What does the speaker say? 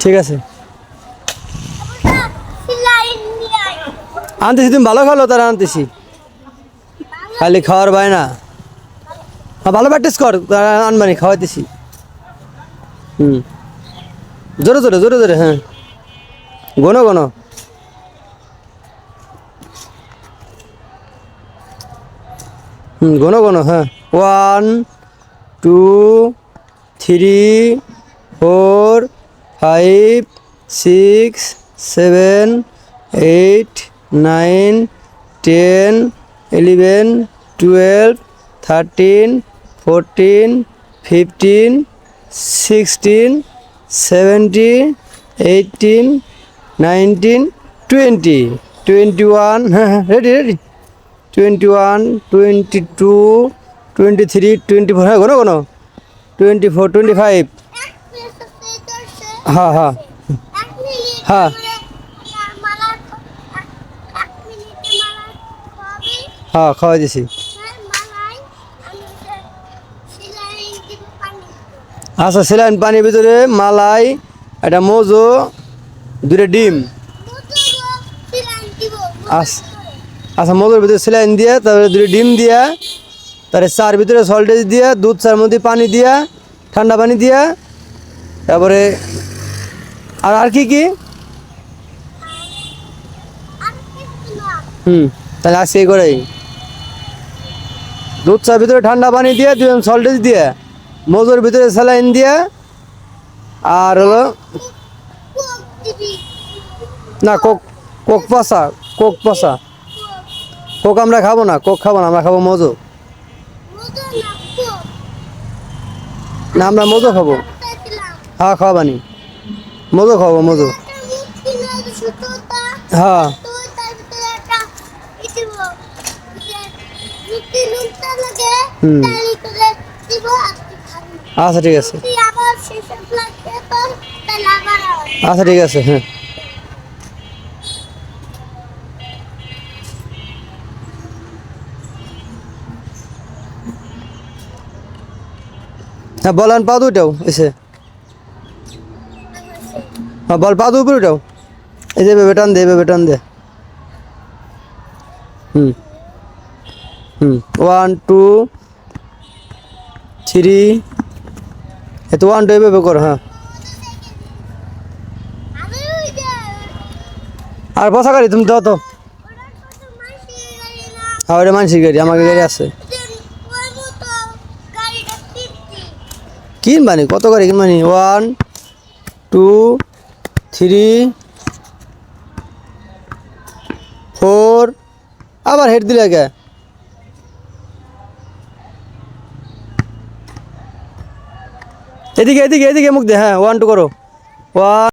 ঠিক আছে। আনতেছি, তুমি ভালো খালো তারা আনতেছি। খালি খাওয়ার বায় না। হ্যাঁ ভালো প্র্যাকটিস কর তারা আনবানি, খাওয়াইতেছি। হুম। জোরে জোরে জোরে জোরে হ্যাঁ। গোনো গোনো। হুম, গোনো গোনো হ্যাঁ। One two three four five, six, seven, eight, nine, ten, eleven, twelve, thirteen, fourteen, fifteen, sixteen, seventeen, eighteen, nineteen, twenty. Twenty one হ্যাঁ ready ready. Twenty one, twenty two, twenty three, twenty four হ্যাঁ কোনো কোনো twenty four, twenty five. হ্যাঁ হ্যাঁ। হ্যাঁ। হ্যাঁ খাওয়াই দিছি। আচ্ছা সেলাইন পানির ভিতরে মালাই, একটা মজো দুটো ডিম। আস- আচ্ছা মজুর ভিতরে সেলাইন দিয়ে, তারপরে দুটো ডিম দিয়া, তারপরে চার ভিতরে সল্টেজ দিয়া, দুধ চার মধ্যে পানি দিয়া, ঠান্ডা পানি দিয়া, তারপরে আর আর কি কি? হুম, তাহলে আজকে করেই। দুধ চার ভিতরে ঠান্ডা পানি দিয়ে দুজন সল্টেজ দিয়ে মজুর ভিতরে স্যালাইন দিয়ে, আর হলো না, কোক কোক পাসা কোক পাসা। কোক আমরা খাব না, কোক খাব না, আমরা খাব মজু না, আমরা মজু খাব। হ্যাঁ খাওয়াবানি মজু খাব মজু হ্যাঁ। আচ্ছা ঠিক আছে। আচ্ছা ঠিক আছে হ্যাঁ। হ্যাঁ বলেন পা দুটাও এসে। হ্যাঁ বল, পা উপরে উঠাও। এই যে এভাবে টান দে টান দে। হুম। হুম। ওয়ান টু থ্রি এ তো ওয়ান টু এভাবে করো হ্যাঁ। আর বসা গাড়ি, তুমি দাও তো। গাড়ি হ্যাঁ ওটা মানসিক গাড়ি, আমাকে গাড়ি আছে। কিনবানি? কত করে কিনবানি? ওয়ান টু থ্রি, ফোর, আবার হেড দিলে গে এদিকে এদিকে এদিকে মুখ দে হ্যাঁ ওয়ান টু করো। ওয়ান